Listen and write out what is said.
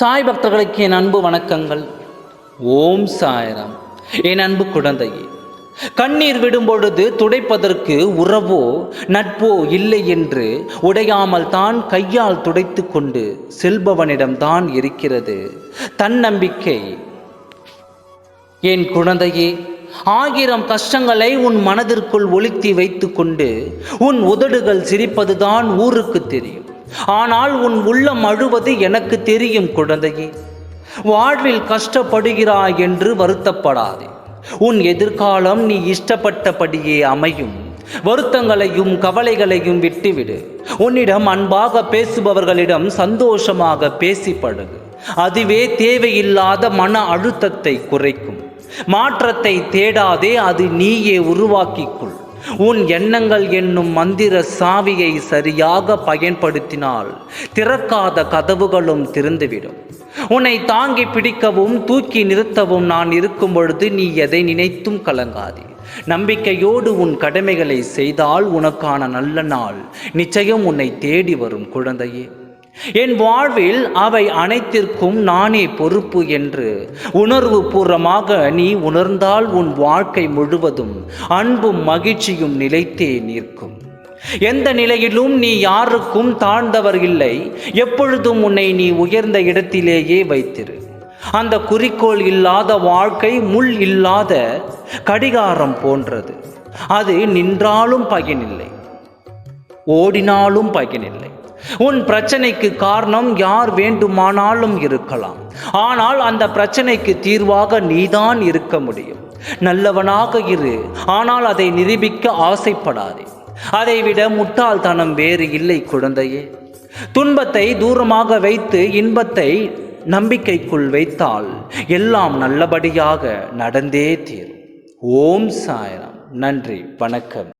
சாய் பக்தர்களுக்கு என் அன்பு வணக்கங்கள். ஓம் சாயராம். என் அன்பு குழந்தையே கண்ணீர் விடும் பொழுது துடைப்பதற்கு உறவோ நட்போ இல்லை என்று உடையாமல் தான் கையால் துடைத்து கொண்டு செல்பவனிடம்தான் இருக்கிறது. தன்னம்பிக்கை. என் குழந்தையே ஆயிரம் கஷ்டங்களை உன் மனதிற்குள் ஒளித்தி வைத்துக்கொண்டு உன் உதடுகள் சிரிப்பதுதான் ஊருக்கு தெரியும். ஆனால் உன் உள்ளம் அழுவது எனக்கு தெரியும் குழந்தையே. வாழ்வில் கஷ்டப்படுகிறாய் என்று வருத்தப்படாதே. உன் எதிர்காலம் நீ இஷ்டப்பட்டபடியே அமையும். வருத்தங்களையும் கவலைகளையும் விட்டுவிடு. உன்னிடம் அன்பாக பேசுபவர்களிடம் சந்தோஷமாக பேசி பழகு அதுவே தேவையில்லாத மன அழுத்தத்தை குறைக்கும். மாற்றத்தை தேடாதே அது நீயே உருவாக்கிக்கொள் உன் எண்ணங்கள் என்னும் மந்திர சாவியை சரியாக பயன்படுத்தினால் திறக்காத கதவுகளும் திறந்துவிடும். உன்னை தாங்கி பிடிக்கவும் தூக்கி நிறுத்தவும் நான் இருக்கும் பொழுது நீ எதை நினைத்தும் கலங்காதே. நம்பிக்கையோடு உன் கடமைகளை செய்தால் உனக்கான நல்ல நாள் நிச்சயம் உன்னை தேடி வரும் குழந்தையே. என் வாழ்வில் அவை அனைத்திற்கும் நானே பொறுப்பு என்று உணர்வு பூர்வமாக நீ உணர்ந்தால் உன் வாழ்க்கை முழுவதும் அன்பும் மகிழ்ச்சியும் நிலைத்தே நிற்கும். எந்த நிலையிலும் நீ யாருக்கும் தாழ்ந்தவர் இல்லை. எப்பொழுதும் உன்னை நீ உயர்ந்த இடத்திலேயே வைத்திரு. அந்த குறிக்கோள் இல்லாத வாழ்க்கை முள் இல்லாத கடிகாரம் போன்றது. அது நின்றாலும் பயனில்லை. ஓடினாலும் பயனில்லை. உன் பிரச்சனைக்கு காரணம் யார் வேண்டுமானாலும் இருக்கலாம். ஆனால் அந்த பிரச்சனைக்கு தீர்வாக நீதான் இருக்க முடியும். நல்லவனாக இரு ஆனால் அதை நிரூபிக்க ஆசைப்படாதே. அதைவிட முட்டாள்தனம் வேறு இல்லை குழந்தையே. துன்பத்தை தூரமாக வைத்து இன்பத்தை நம்பிக்கைக்குள் வைத்தால் எல்லாம் நல்லபடியாக நடந்தே தீரும். ஓம் சாய்ராம். நன்றி வணக்கம்.